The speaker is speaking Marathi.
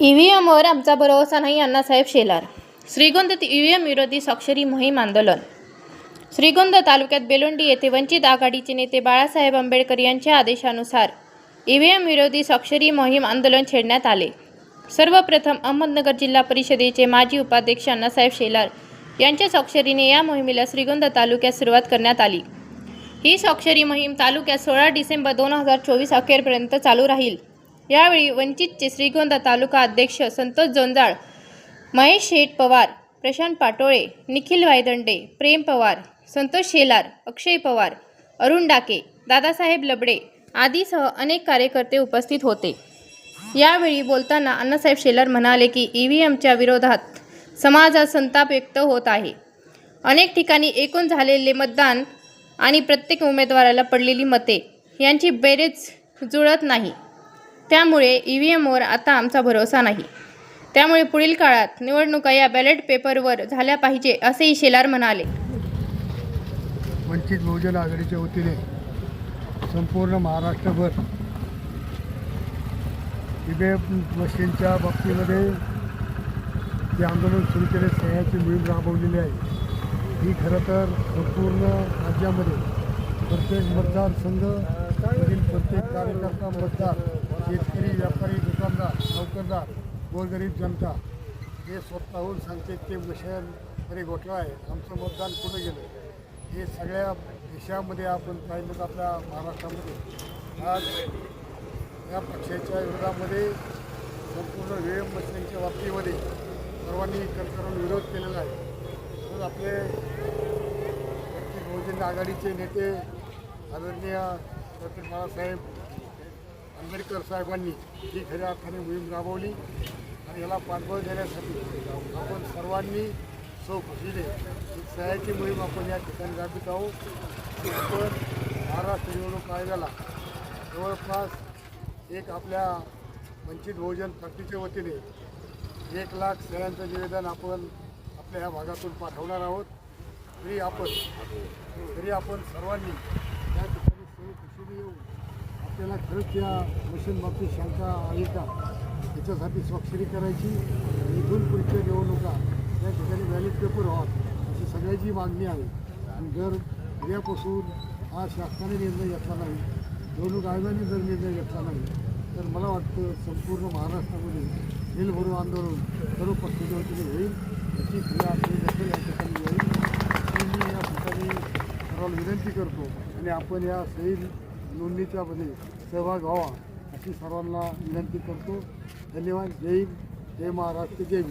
ईव्हीएमवर आमचा भरोसा नाही अण्णासाहेब शेलार. श्रीगोंद ईव्हीएम विरोधी स्वाक्षरी मोहीम आंदोलन. श्रीगोंद तालुक्यात बेलोंडी येथे वंचित आघाडीचे नेते बाळासाहेब आंबेडकर यांच्या आदेशानुसार ई व्ही एम विरोधी स्वाक्षरी मोहीम आंदोलन छेडण्यात आले. सर्वप्रथम अहमदनगर जिल्हा परिषदेचे माजी उपाध्यक्ष अण्णासाहेब शेलार यांच्या स्वाक्षरीने या मोहिमेला श्रीगोंद तालुक्यात सुरुवात करण्यात आली. ही स्वाक्षरी मोहीम तालुक्यात सोळा डिसेंबर दोन हजार चोवीस अखेरपर्यंत चालू राहील. यावेळी वंचितचे श्रीगोंदा तालुका अध्यक्ष संतोष जोंजाळ महेश शेठ पवार प्रशांत पाटोळे निखिल वायदंडे प्रेम पवार संतोष शेलार अक्षय पवार अरुण डाके दादासाहेब लबडे आदीसह अनेक कार्यकर्ते उपस्थित होते. यावेळी बोलताना अण्णासाहेब शेलार म्हणाले की ई व्ही एमच्या विरोधात समाजात संताप व्यक्त होत आहे. अनेक ठिकाणी एकूण झालेले मतदान आणि प्रत्येक उमेदवाराला पडलेली मते यांची बेरेज जुळत नाही. त्यामुळे ई व्ही एमवर आता आमचा भरोसा नाही. त्यामुळे पुढील काळात निवडणुका या बॅलेट पेपरवर झाल्या पाहिजे असेही शेलार म्हणाले. वंचित बहुजन आघाडीच्या वतीने संपूर्ण महाराष्ट्रभर ईव्हीएम मशीनच्या बाबतीमध्ये जे आंदोलन सुरू केले सह्याची मोहीम राबवलेली आहे. ही खरं तर संपूर्ण राज्यामध्ये प्रत्येक मतदारसंघ मधील प्रत्येक कार्यकर्ता मतदार शेतकरी व्यापारी दुकानदार नोकरदार गोरगरीब जनता हे स्वतःहून सांगते ते विषयांमध्ये घोटाळा आहे. आमचं मतदान कुठं गेलं. हे सगळ्या देशामध्ये आपण पाहिलं तर आपल्या महाराष्ट्रामध्ये. आज या पक्षाच्या विरोधामध्ये संपूर्ण वेळ मशिनीच्या बाबतीमध्ये सर्वांनी करून विरोध केलेला आहे. तर आपले बहुजन आघाडीचे नेते आदरणीय डॉक्टर बाळासाहेब आंबेडकर साहेबांनी ही खऱ्या अर्थाने मोहीम राबवली आणि याला पाठबळ देण्यासाठी आपण सर्वांनी स्वखुशीने ही सह्याची मोहीम आपण या ठिकाणी राबवित आहोत. आपण महाराष्ट्र निवडणूक आयोगाला जवळपास एक आपल्या वंचित बहुजन पार्टीच्या वतीने एक लाख सह्यांचं निवेदन आपण आपल्या ह्या भागातून पाठवणार आहोत. तरी आपण तरी आपण सर्वांनी या येऊ. आपल्याला खरंच या मशीन बाबतीत शंका आहे का? याच्यासाठी स्वाक्षरी करायची. आणि इथून पुढच्या निवडणुका या ठिकाणी व्हॅलिड पेपर व्हावा. अशी सगळ्याची मागणी आहे. आणि जर उद्यापासून हा शासनाने निर्णय घेतला नाही निवडणूक आयोगाने जर निर्णय घेतला नाही तर मला वाटतं संपूर्ण महाराष्ट्रामध्ये नीलभरू आंदोलन सर्व पक्षाच्या वतीने होईल. याची क्रिया आपली दखल या ठिकाणी होईल या ठिकाणी सर्वांना विनंती करतो आणि आपण या सही नोंदणीच्यामध्ये सहभाग व्हावा अशी सर्वांना विनंती करतो. धन्यवाद. जय हिंद. जय महाराष्ट्र. जय